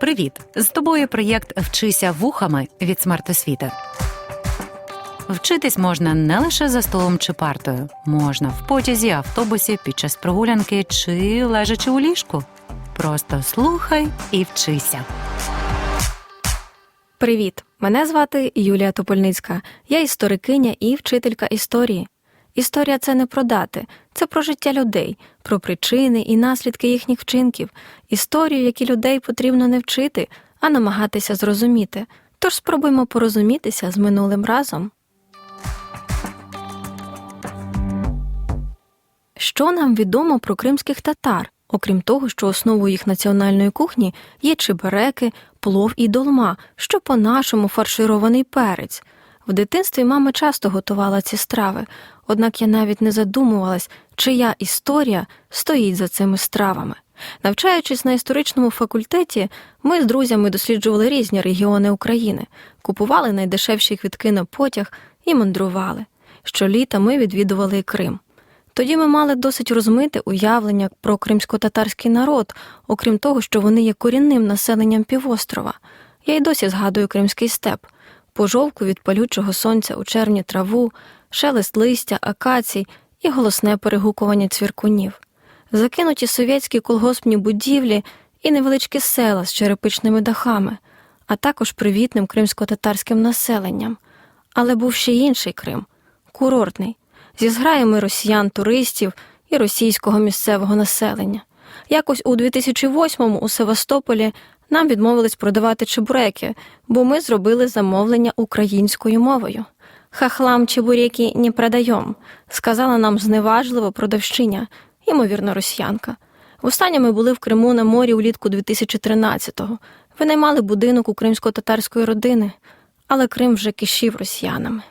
Привіт! З тобою проєкт Вчися вухами від смертосвіти. Вчитись можна не лише за столом чи партою, можна в потязі, автобусі, під час прогулянки чи лежачи у ліжку. Просто слухай і вчися. Привіт! Мене звати Юлія Топольницька. Я історикиня і вчителька історії. Історія це не про дати, це про життя людей, про причини і наслідки їхніх вчинків, історію, які людей потрібно не вчити, а намагатися зрозуміти. Тож спробуймо порозумітися з минулим разом. Що нам відомо про кримських татар, окрім того, що основою їх національної кухні є чебереки, плов і долма, що по-нашому фарширований перець. В дитинстві мама часто готувала ці страви, однак я навіть не задумувалась, чия історія стоїть за цими стравами. Навчаючись на історичному факультеті, ми з друзями досліджували різні регіони України, купували найдешевші квитки на потяг і мандрували. Щоліта ми відвідували Крим. Тоді ми мали досить розмите уявлення про кримсько-татарський народ, окрім того, що вони є корінним населенням півострова. Я й досі згадую кримський степ, пожовку від палючого сонця у червні траву, шелест листя, акацій і голосне перегукування цвіркунів, закинуті совєтські колгоспні будівлі і невеличкі села з черепичними дахами, а також привітним кримсько-татарським населенням. Але був ще інший Крим курортний зі зграями росіян, туристів і російського місцевого населення. Якось у 2008-му у Севастополі нам відмовились продавати чебуреки, бо ми зробили замовлення українською мовою. Хахлам чебуреки не продаєм, сказала нам зневажливо продавщиня, ймовірно, росіянка. Востаннє ми були в Криму на морі улітку 2013-го. Винаймали будинок у кримсько-татарської родини, але Крим вже кишів росіянами.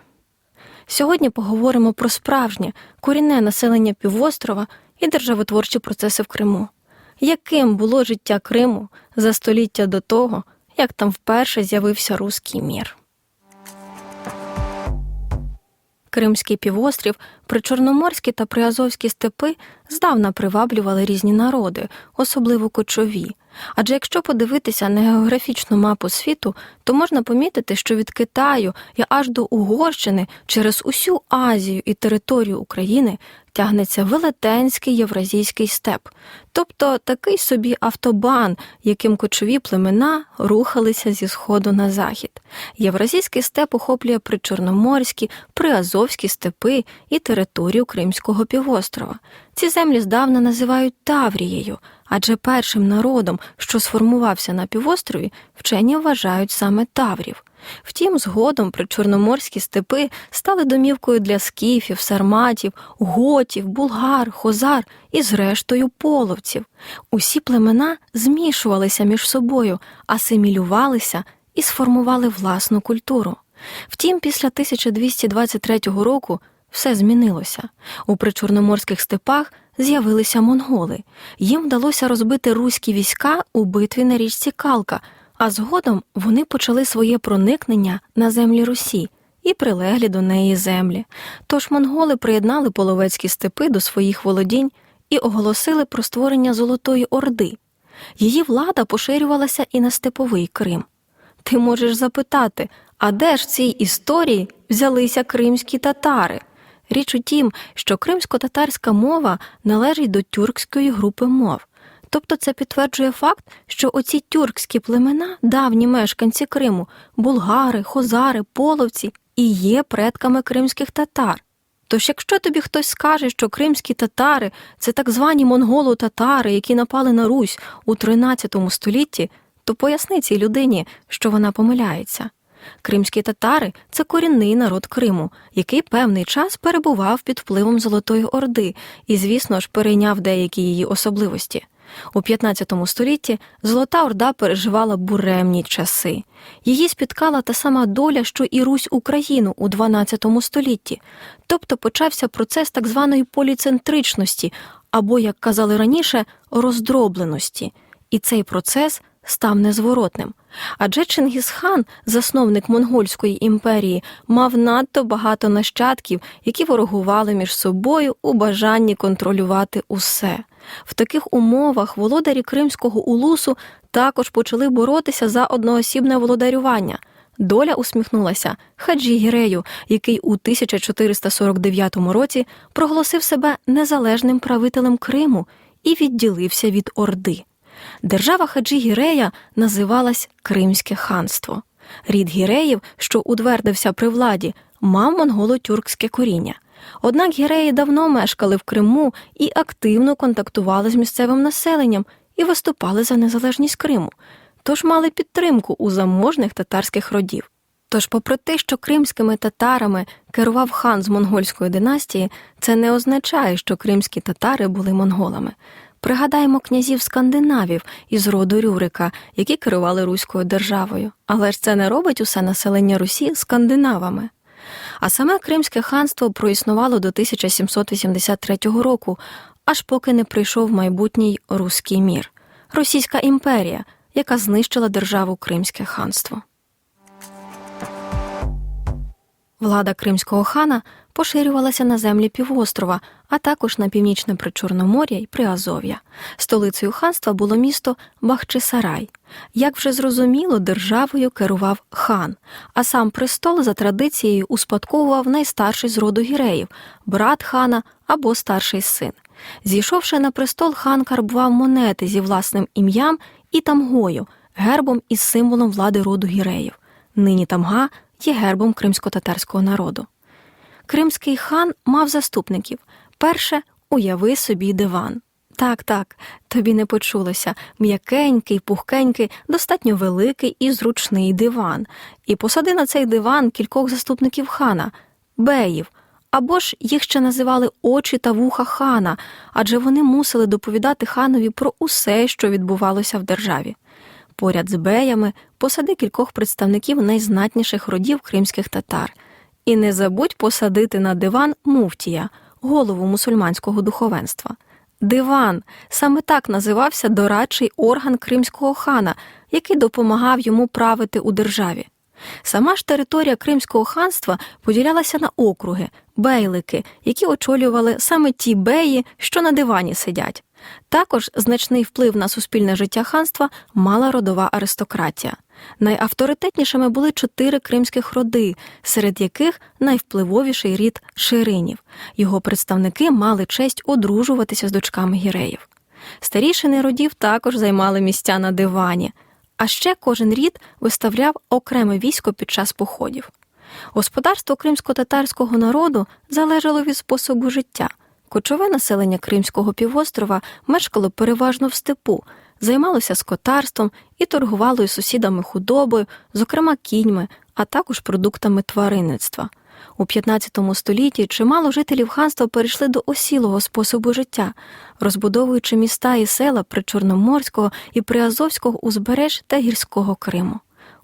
Сьогодні поговоримо про справжнє корінне населення півострова і державотворчі процеси в Криму. Яким було життя Криму за століття до того, як там вперше з'явився руський мір? Кримський півострів, причорноморські та приазовські степи здавна приваблювали різні народи, особливо кочові. Адже якщо подивитися на географічну мапу світу, то можна помітити, що від Китаю і аж до Угорщини через усю Азію і територію України тягнеться велетенський євразійський степ, тобто такий собі автобан, яким кочові племена рухалися зі сходу на захід. Євразійський степ охоплює причорноморські, приазовські степи і територію Кримського півострова. Ці землі здавна називають Таврією, адже першим народом, що сформувався на півострові, вчені вважають саме Таврів. Втім, згодом причорноморські степи стали домівкою для скіфів, сарматів, готів, булгар, хозар і, зрештою, половців. Усі племена змішувалися між собою, асимілювалися і сформували власну культуру. Втім, після 1223 року все змінилося. У причорноморських степах з'явилися монголи. Їм вдалося розбити руські війська у битві на річці Калка, а згодом вони почали своє проникнення на землі Русі і прилеглі до неї землі. Тож монголи приєднали половецькі степи до своїх володінь і оголосили про створення Золотої Орди. Її влада поширювалася і на степовий Крим. Ти можеш запитати, а де ж в цій історії взялися кримські татари? Річ у тім, що кримсько-татарська мова належить до тюркської групи мов. Тобто це підтверджує факт, що оці тюркські племена, давні мешканці Криму, булгари, хозари, половці, і є предками кримських татар. Тож, якщо тобі хтось скаже, що кримські татари це так звані монголо-татари, які напали на Русь у 13 столітті, то поясни цій людині, що вона помиляється. Кримські татари це корінний народ Криму, який певний час перебував під впливом Золотої Орди і, звісно ж, перейняв деякі її особливості. У 15 столітті Золота Орда переживала буремні часи. Її спіткала та сама доля, що і Русь Україну у 12 столітті, тобто почався процес так званої поліцентричності, або, як казали раніше, роздробленості. І цей процес став незворотним. Адже Чингісхан, засновник монгольської імперії, мав надто багато нащадків, які ворогували між собою у бажанні контролювати усе. В таких умовах володарі Кримського улусу також почали боротися за одноосібне володарювання. Доля усміхнулася Хаджі Гірею, який у 1449 році проголосив себе незалежним правителем Криму і відділився від Орди. Держава Хаджі Гірея називалась Кримське ханство. Рід гіреїв, що утвердився при владі, мав монголо-тюркське коріння. Однак гіреї давно мешкали в Криму і активно контактували з місцевим населенням і виступали за незалежність Криму, тож мали підтримку у заможних татарських родів. Тож, попри те, що кримськими татарами керував хан з монгольської династії, це не означає, що кримські татари були монголами. Пригадаємо князів скандинавів із роду Рюрика, які керували Руською державою. Але ж це не робить усе населення Русі скандинавами. А саме Кримське ханство проіснувало до 1783 року, аж поки не прийшов майбутній Руський мір, Російська імперія, яка знищила державу Кримське ханство. Влада кримського хана поширювалася на землі півострова, а також на північне Причорномор'я і Приазов'я. Столицею ханства було місто Бахчисарай. Як вже зрозуміло, державою керував хан, а сам престол за традицією успадковував найстарший з роду гіреїв брат хана або старший син. Зійшовши на престол, хан карбував монети зі власним ім'ям і тамгою, гербом із символом влади роду гіреїв. Нині тамга є гербом кримсько-татарського народу. Кримський хан мав заступників. Перше уяви собі диван. Так, так, тобі не почулося м'якенький, пухкенький, достатньо великий і зручний диван. І посади на цей диван кількох заступників хана, беїв, або ж їх ще називали очі та вуха хана, адже вони мусили доповідати ханові про усе, що відбувалося в державі. Поряд з беями посади кількох представників найзнатніших родів кримських татар. І не забудь посадити на диван муфтія, голову мусульманського духовенства. Диван саме так називався дорадчий орган кримського хана, який допомагав йому правити у державі. Сама ж територія Кримського ханства поділялася на округи, бейлики, які очолювали саме ті беї, що на дивані сидять. Також значний вплив на суспільне життя ханства мала родова аристократія. Найавторитетнішими були чотири кримських роди, серед яких найвпливовіший рід Ширинів. Його представники мали честь одружуватися з дочками гіреїв. Старішини родів також займали місця на дивані, а ще кожен рід виставляв окреме військо під час походів. Господарство кримсько-татарського народу залежало від способу життя. Кочове населення Кримського півострова мешкало переважно в степу, займалося скотарством і торгувало із сусідами худобою, зокрема кіньми, а також продуктами тваринництва. У 15 столітті чимало жителів ханства перейшли до осілого способу життя, розбудовуючи міста і села Причорноморського і Приазовського узбереж та гірського Криму.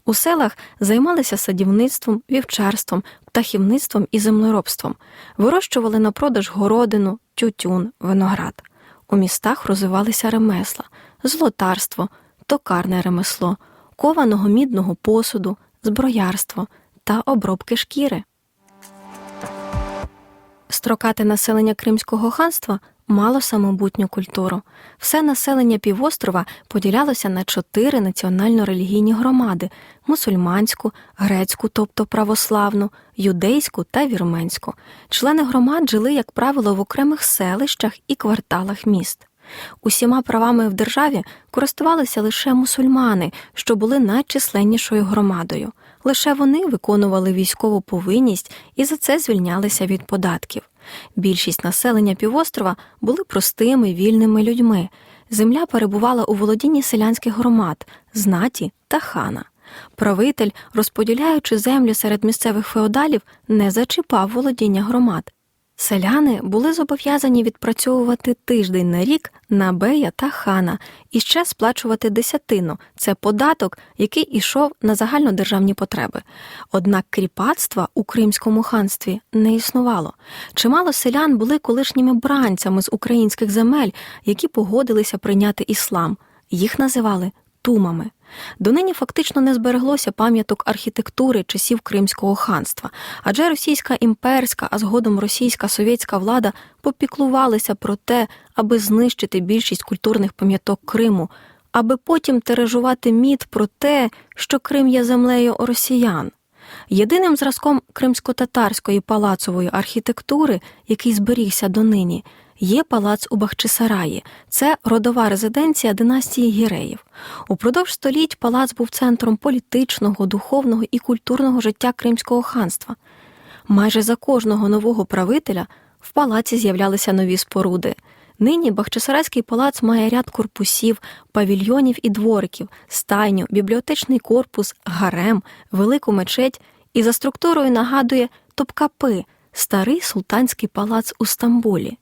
У селах займалися садівництвом, вівчарством, птахівництвом і землеробством, вирощували на продаж городину, тютюн, виноград. У містах розвивалися ремесла, злотарство, токарне ремесло, кованого мідного посуду, зброярство та обробки шкіри. Строкате населення Кримського ханства мало самобутню культуру. Все населення півострова поділялося на чотири національно-релігійні громади: мусульманську, грецьку, тобто православну, юдейську та вірменську. Члени громад жили, як правило, в окремих селищах і кварталах міст. Усіма правами в державі користувалися лише мусульмани, що були найчисленнішою громадою. Лише вони виконували військову повинність і за це звільнялися від податків. Більшість населення півострова були простими вільними людьми. Земля перебувала у володінні селянських громад, знаті та хана. Правитель, розподіляючи землю серед місцевих феодалів, не зачіпав володіння громад. Селяни були зобов'язані відпрацьовувати тиждень на рік на бея та хана і ще сплачувати десятину це податок, який ішов на загальнодержавні потреби. Однак кріпацтва у Кримському ханстві не існувало. Чимало селян були колишніми бранцями з українських земель, які погодилися прийняти іслам. Їх називали тумами. Донині фактично не збереглося пам'яток архітектури часів Кримського ханства, адже російська імперська, а згодом російська совєтська влада попіклувалися про те, аби знищити більшість культурних пам'яток Криму, аби потім тиражувати міт про те, що Крим є землею росіян. Єдиним зразком кримсько-татарської палацової архітектури, який зберігся донині, є палац у Бахчисараї. Це родова резиденція династії Гіреїв. Упродовж століть палац був центром політичного, духовного і культурного життя Кримського ханства. Майже за кожного нового правителя в палаці з'являлися нові споруди. Нині Бахчисарайський палац має ряд корпусів, павільйонів і двориків, стайню, бібліотечний корпус, гарем, велику мечеть і за структурою нагадує Топкапи, старий султанський палац у Стамбулі.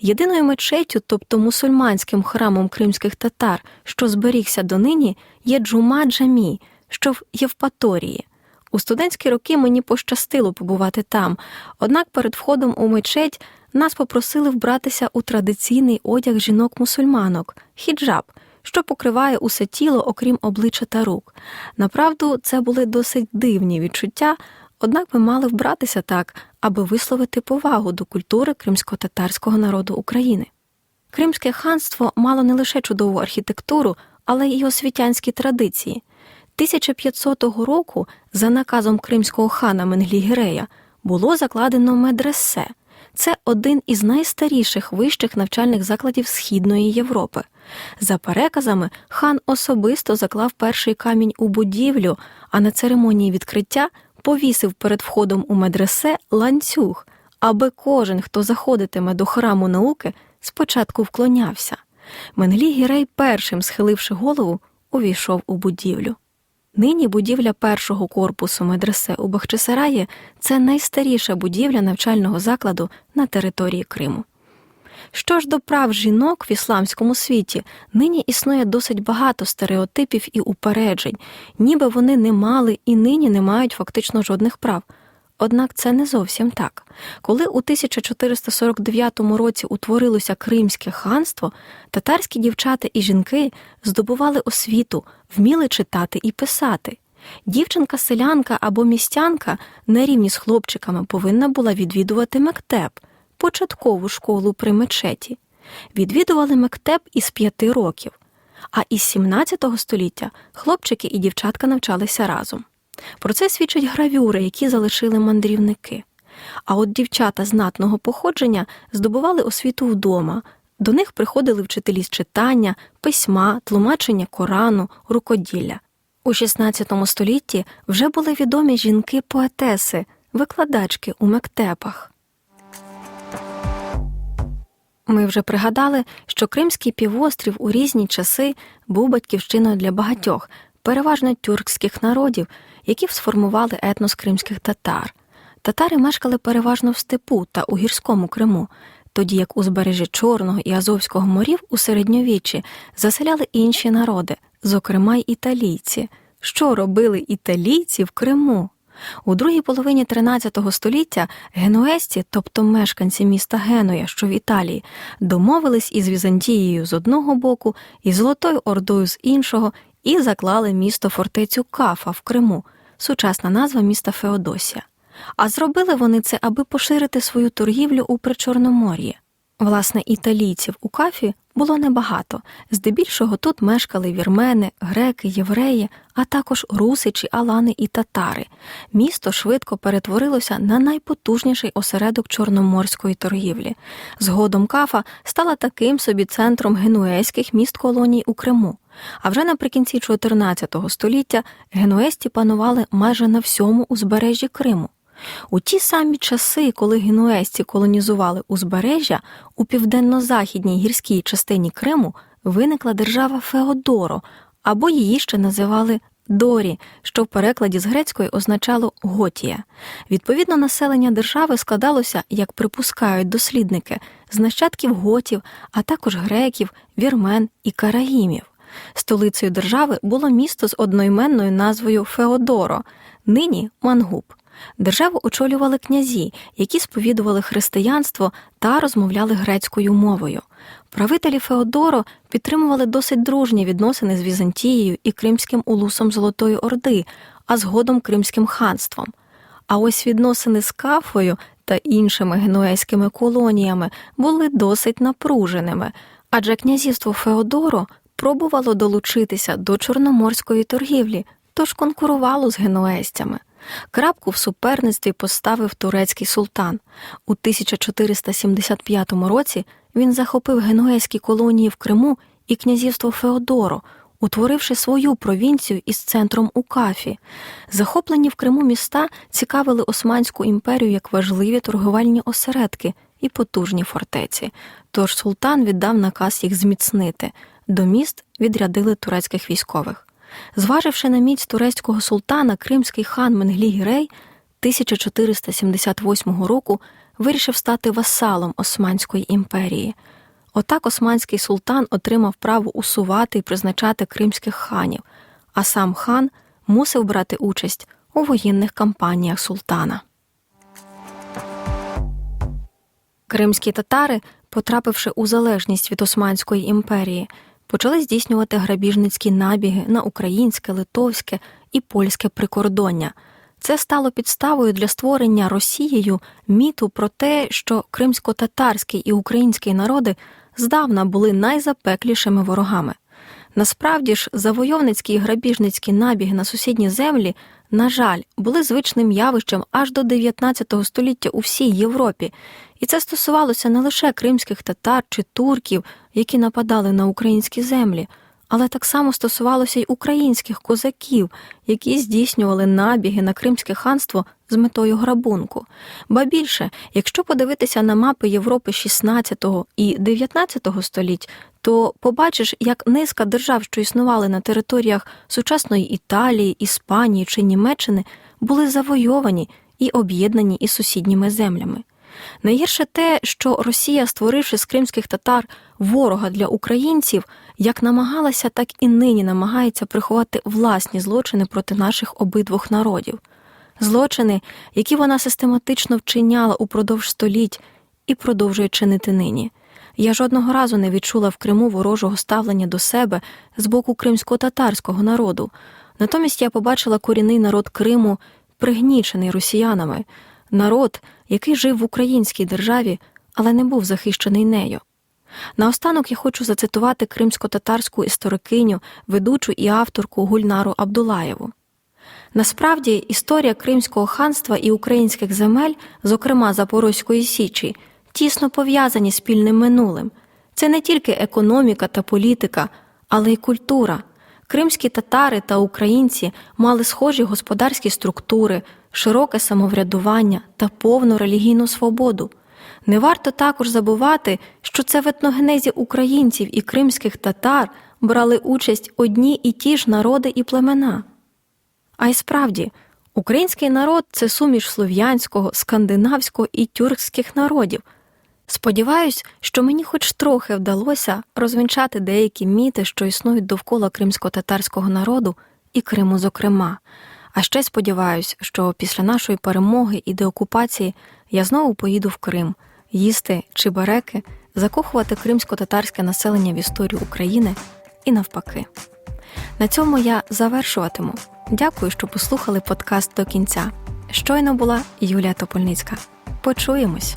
Єдиною мечеттю, тобто мусульманським храмом кримських татар, що зберігся донині, є Джума Джамі, що в Євпаторії. У студентські роки мені пощастило побувати там, однак перед входом у мечеть нас попросили вбратися у традиційний одяг жінок-мусульманок хіджаб, що покриває усе тіло, окрім обличчя та рук. Направду, це були досить дивні відчуття, однак ми мали вбратися так, аби висловити повагу до культури кримсько-татарського народу України. Кримське ханство мало не лише чудову архітектуру, але й освітянські традиції. 1500 року, за наказом кримського хана Менглі-Гірея, було закладено медресе. Це один із найстаріших вищих навчальних закладів Східної Європи. За переказами, хан особисто заклав перший камінь у будівлю, а на церемонії відкриття повісив перед входом у медресе ланцюг, аби кожен, хто заходитиме до храму науки, спочатку вклонявся. Менглі Гірей, першим схиливши голову, увійшов у будівлю. Нині будівля першого корпусу медресе у Бахчисараї це найстаріша будівля навчального закладу на території Криму. Що ж до прав жінок в ісламському світі, нині існує досить багато стереотипів і упереджень, ніби вони не мали і нині не мають фактично жодних прав. Однак це не зовсім так. Коли у 1449 році утворилося Кримське ханство, татарські дівчата і жінки здобували освіту, вміли читати і писати. Дівчинка-селянка або містянка на рівні з хлопчиками повинна була відвідувати мектеп, початкову школу при мечеті. Відвідували мектеп із п'яти років, а із 17 століття хлопчики і дівчатка навчалися разом. Про це свідчать гравюри, які залишили мандрівники. А от дівчата знатного походження здобували освіту вдома. До них приходили вчителі з читання, письма, тлумачення Корану, рукоділля. У XVI столітті вже були відомі жінки-поетеси, викладачки у мектепах. Ми вже пригадали, що Кримський півострів у різні часи був батьківщиною для багатьох, переважно тюркських народів, які сформували етнос кримських татар. Татари мешкали переважно в степу та у гірському Криму, тоді як узбережжя Чорного і Азовського морів у середньовіччі заселяли інші народи, зокрема й італійці. Що робили італійці в Криму? У другій половині 13 століття генуезці, тобто мешканці міста Генуя, що в Італії, домовились із Візантією з одного боку і Золотою Ордою з іншого і заклали місто фортецю Кафа в Криму, сучасна назва міста Феодосія. А зробили вони це, аби поширити свою торгівлю у Причорномор'ї. Власне, італійців у кафі було небагато. Здебільшого тут мешкали вірмени, греки, євреї, а також русичі, алани і татари. Місто швидко перетворилося на найпотужніший осередок чорноморської торгівлі. Згодом кафа стала таким собі центром генуезьких міст колоній у Криму. А вже наприкінці 14 століття генуесті панували майже на всьому узбережжі Криму. У ті самі часи, коли генуезці колонізували узбережжя, у південно-західній гірській частині Криму виникла держава Феодоро, або її ще називали Дорі, що в перекладі з грецької означало Готія. Відповідно, населення держави складалося, як припускають дослідники, з нащадків готів, а також греків, вірмен і караїмів. Столицею держави було місто з одноіменною назвою Феодоро, нині Мангуб. Державу очолювали князі, які сповідували християнство та розмовляли грецькою мовою. Правителі Феодоро підтримували досить дружні відносини з Візантією і Кримським улусом Золотої Орди, а згодом Кримським ханством. А ось відносини з Кафою та іншими генуезькими колоніями були досить напруженими, адже князівство Феодоро пробувало долучитися до чорноморської торгівлі, тож конкурувало з генуезцями. Крапку в суперництві поставив турецький султан. У 1475 році він захопив генуезькі колонії в Криму і князівство Феодоро, утворивши свою провінцію із центром у Кафі. Захоплені в Криму міста цікавили Османську імперію як важливі торговельні осередки і потужні фортеці. Тож султан віддав наказ їх зміцнити. До міст відрядили турецьких військових. Зваживши на міць турецького султана, кримський хан Менглі Гірей 1478 року вирішив стати васалом Османської імперії. Отак османський султан отримав право усувати і призначати кримських ханів, а сам хан мусив брати участь у воєнних кампаніях султана. Кримські татари, потрапивши у залежність від Османської імперії, почали здійснювати грабіжницькі набіги на українське, литовське і польське прикордоння. Це стало підставою для створення Росією міту про те, що кримсько-татарський і український народи здавна були найзапеклішими ворогами. Насправді ж, завойовницькі і грабіжницькі набіги на сусідні землі, на жаль, були звичним явищем аж до 19 століття у всій Європі, і це стосувалося не лише кримських татар чи турків, які нападали на українські землі, але так само стосувалося й українських козаків, які здійснювали набіги на Кримське ханство з метою грабунку. Ба більше, якщо подивитися на мапи Європи 16 і 19 століть, то побачиш, як низка держав, що існували на територіях сучасної Італії, Іспанії чи Німеччини, були завойовані і об'єднані із сусідніми землями. Найгірше те, що Росія, створивши з кримських татар ворога для українців, як намагалася, так і нині намагається приховати власні злочини проти наших обидвох народів, злочини, які вона систематично вчиняла упродовж століть і продовжує чинити нині. Я жодного разу не відчула в Криму ворожого ставлення до себе з боку кримсько-татарського народу. Натомість я побачила корінний народ Криму, пригнічений росіянами, народ, який жив в українській державі, але не був захищений нею. Наостанок я хочу зацитувати кримсько-татарську історикиню, ведучу і авторку Гульнару Абдулаєву. Насправді, історія Кримського ханства і українських земель, зокрема Запорозької Січі, тісно пов'язані спільним минулим. Це не тільки економіка та політика, але й культура. Кримські татари та українці мали схожі господарські структури, широке самоврядування та повну релігійну свободу. Не варто також забувати, що це в етногенезі українців і кримських татар брали участь одні і ті ж народи і племена. А й справді, український народ це суміш слов'янського, скандинавського і тюркських народів. Сподіваюсь, що мені хоч трохи вдалося розвінчати деякі міти, що існують довкола кримсько-татарського народу і Криму, зокрема. А ще сподіваюсь, що після нашої перемоги і деокупації я знову поїду в Крим їсти чебареки, закохувати кримсько-татарське населення в історію України і навпаки. На цьому я завершуватиму. Дякую, що послухали подкаст до кінця. Щойно була Юлія Топольницька. Почуємось!